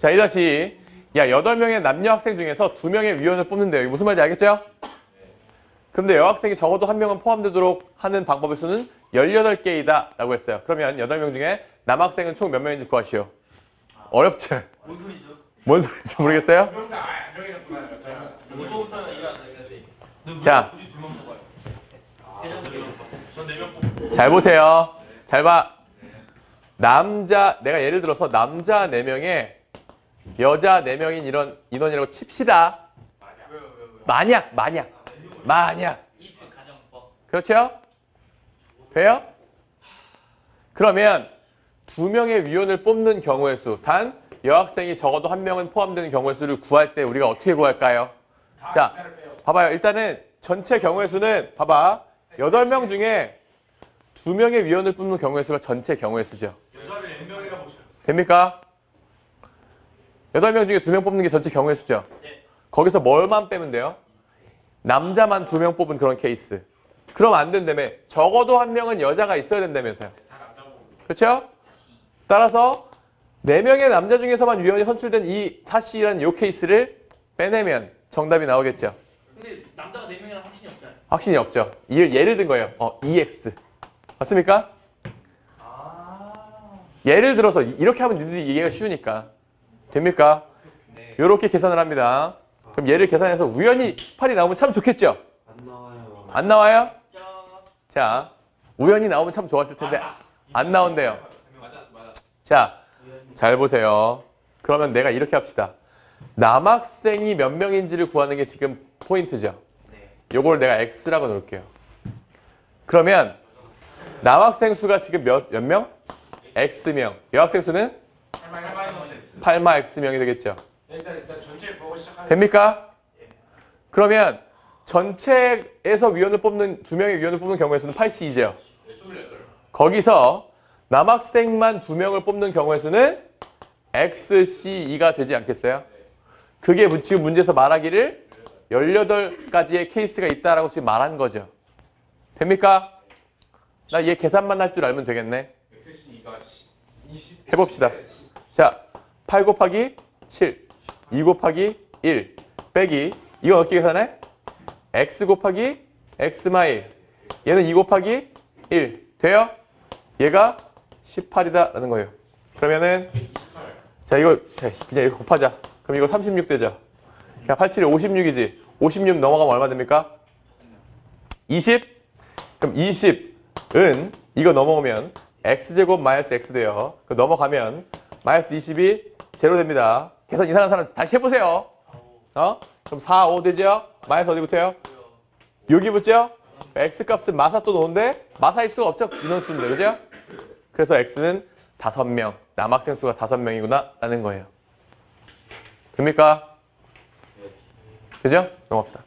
자, 이 다시 야, 8명의 남녀 학생 중에서 2명의 위원을 뽑는데요. 무슨 말인지 알겠죠? 근데 여학생이 적어도 한 명은 포함되도록 하는 방법의 수는 18개이다 라고 했어요. 그러면 8명 중에 남학생은 총 몇 명인지 구하시오. 어렵죠? 뭔 소리죠? 뭔 소리인지 모르겠어요? 자. 잘 보세요. 잘 봐. 남자, 내가 예를 들어서 남자 4명에 여자 4명인 이런 인원이라고 칩시다. 만약, 만약, 만약. 그렇죠? 돼요? 그러면 두 명의 위원을 뽑는 경우의 수, 단 여학생이 적어도 한 명은 포함되는 경우의 수를 구할 때 우리가 어떻게 구할까요? 자, 봐봐요. 일단은 전체 경우의 수는 봐봐. 8명 중에 두 명의 위원을 뽑는 경우의 수가 전체 경우의 수죠. 보셔. 됩니까? 8명 중에 두 명 뽑는 게 전체 경우의 수죠. 네. 거기서 뭘만 빼면 돼요? 남자만 두 명 뽑은 그런 케이스. 그럼 안 된다며. 적어도 한 명은 여자가 있어야 된다면서요. 그렇죠? 따라서 네 명의 남자 중에서만 위원이 선출된 이 사씨라는 이 케이스를 빼내면 정답이 나오겠죠. 근데 남자가 네 명이랑 확신이 없잖아요. 확신이 없죠. 이 예를 든 거예요. 어, EX. 맞습니까? 아. 예를 들어서 이렇게 하면 니들이 이해가 쉬우니까. 됩니까? 네. 이렇게 계산을 합니다. 그럼 얘를 계산해서 우연히 8이 나오면 참 좋겠죠? 안 나와요. 안 나와요? 짠. 자, 우연히 나오면 참 좋았을 텐데 안 나온대요. 자, 잘 보세요. 그러면 내가 이렇게 합시다. 남학생이 몇 명인지를 구하는 게 지금 포인트죠. 네. 요걸 내가 X라고 놓을게요. 그러면 남학생 수가 지금 몇, 몇 명? X명. 여학생 수는. 8마 X명이 되겠죠. 일단 일단 전체 보고 시작하는. 됩니까? 그러면 전체에서 위원을 뽑는 두 명의 위원을 뽑는 경우의 수는 82죠. 28. 거기서 남학생만 두 명을 뽑는 경우의 수는 XC2가 되지 않겠어요? 그게 문- 지금 문제에서 말하기를 18가지의 케이스가 있다라고 지금 말한 거죠. 됩니까? 나 얘 계산만 할 줄 알면 되겠네. XC가 20. 해봅시다. 자, 8 곱하기 7, 2 곱하기 1, 빼기 이건 어떻게 계산해? x 곱하기 x마 1 얘는 2 곱하기 1 돼요? 얘가 18이다 라는 거예요. 그러면은 자 이거 자, 그냥 이거 곱하자. 그럼 이거 36 되죠? 그냥 87이 56이지. 56 넘어가면 얼마 됩니까? 20? 그럼 20은 이거 넘어오면 x제곱 마이너스 x 돼요. 그 넘어가면 마이너스 20이 제로 됩니다. 계산 이상한 사람 다시 해보세요. 어? 그럼 4, 5 되죠? 마이너스 어디 붙어요? 여기 붙죠? x 값은 마사 또 놓은데 마사일 수가 없죠? 인원수인데 그죠? 그래서 x는 5명, 남학생 수가 5명이구나 라는 거예요. 됩니까? 그죠? 넘어갑시다.